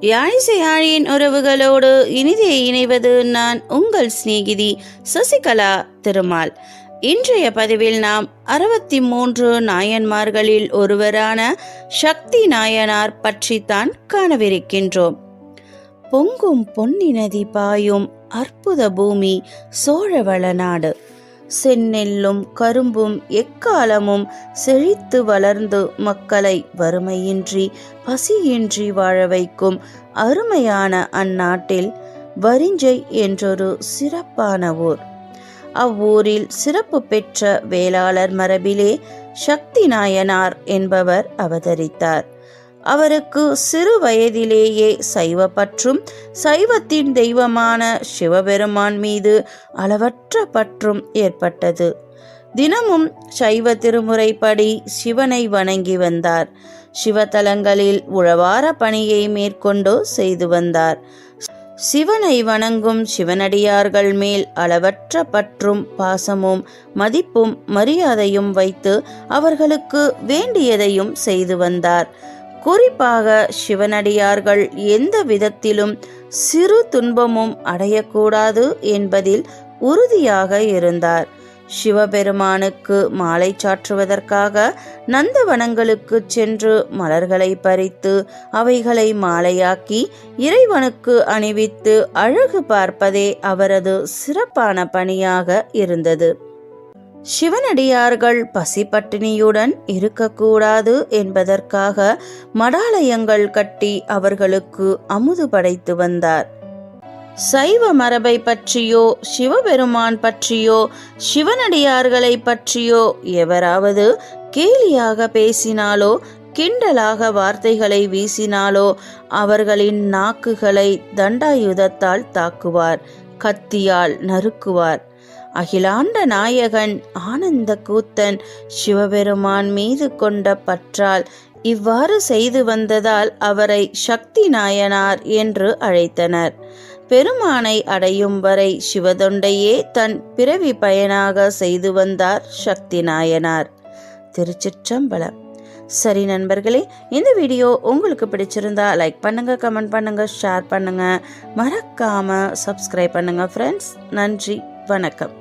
யாழிசையாழியின் உறவுகளோடு இனிதே இணைவது நான் உங்கள் சிநேகிதி சசிகலா திருமால். இன்றைய பதிவில் நாம் அறுபத்தி மூன்று நாயன்மார்களில் ஒருவரான சக்தி நாயனார் பற்றித்தான் காணவிருக்கின்றோம். பொங்கும் பொன்னி நதி பாயும் அற்புத பூமி சோழவள நாடு. செந்நெல்லும் கரும்பும் எக்காலமும் செழித்து வளர்ந்து மக்களை வறுமையின்றி பசியின்றி வாழ வைக்கும் அருமையான அந்நாட்டில் வரிஞ்சை என்றொரு சிறப்பான ஊர். அவ்வூரில் சிறப்பு பெற்ற வேளாளர் மரபிலே சக்தி நாயனார் என்பவர் அவதரித்தார். அவருக்கு சிறு வயதிலேயே சைவ பற்றும் சைவத்தின் தெய்வமான சிவபெருமான் மீது அளவற்ற பற்றும் ஏற்பட்டது. தினமும் சைவ திருமுறைப்படி சிவனை வணங்கி வந்தார். சிவத்தலங்களில் உழவார பணியை மேற்கொண்டு செய்து வந்தார். சிவனை வணங்கும் சிவனடியார்கள் மேல் அளவற்ற பற்றும் பாசமும் மதிப்பும் மரியாதையும் வைத்து அவர்களுக்கு வேண்டியதையும் செய்து வந்தார். குறிப்பாக சிவனடியார்கள் எந்த விதத்திலும் சிறு துன்பமும் அடையக்கூடாது என்பதில் உறுதியாக இருந்தார். சிவபெருமானுக்கு மாலை சாற்றுவதற்காக நந்தவனங்களுக்கு சென்று மலர்களை பறித்து அவைகளை மாலையாக்கி இறைவனுக்கு அணிவித்து அழகு பார்ப்பதே அவரது சிறப்பான பணியாக இருந்தது. சிவனடியார்கள் பசி பட்டினியுடன் இருக்கக்கூடாது என்பதற்காக மடாலயங்கள் கட்டி அவர்களுக்கு அமுது படைத்து வந்தார். சைவ மரபை பற்றியோ சிவபெருமான் பற்றியோ சிவனடியார்களை பற்றியோ எவராவது கேலியாக பேசினாலோ கிண்டலாக வார்த்தைகளை வீசினாலோ அவர்களின் நாக்குகளை தண்டாயுதத்தால் தாக்குவார் கத்தியால் நறுக்குவார். அகிலாண்ட நாயகன் ஆனந்த கூத்தன் சிவபெருமான் மீது கொண்ட பற்றால் இவ்வாறு செய்து வந்ததால் அவரை சக்தி நாயனார் என்று அழைத்தனர். பெருமானை அடையும் வரை சிவதொண்டையே தன் பிறவி பயனாக செய்து வந்தார் சக்தி நாயனார். திருச்சிற்றம்பலம். சரி நண்பர்களே இந்த வீடியோ உங்களுக்கு பிடிச்சிருந்தா லைக் பண்ணுங்க கமெண்ட் பண்ணுங்க ஷேர் பண்ணுங்க. மறக்காம சப்ஸ்கிரைப் பண்ணுங்க ஃப்ரெண்ட்ஸ் நன்றி வணக்கம்.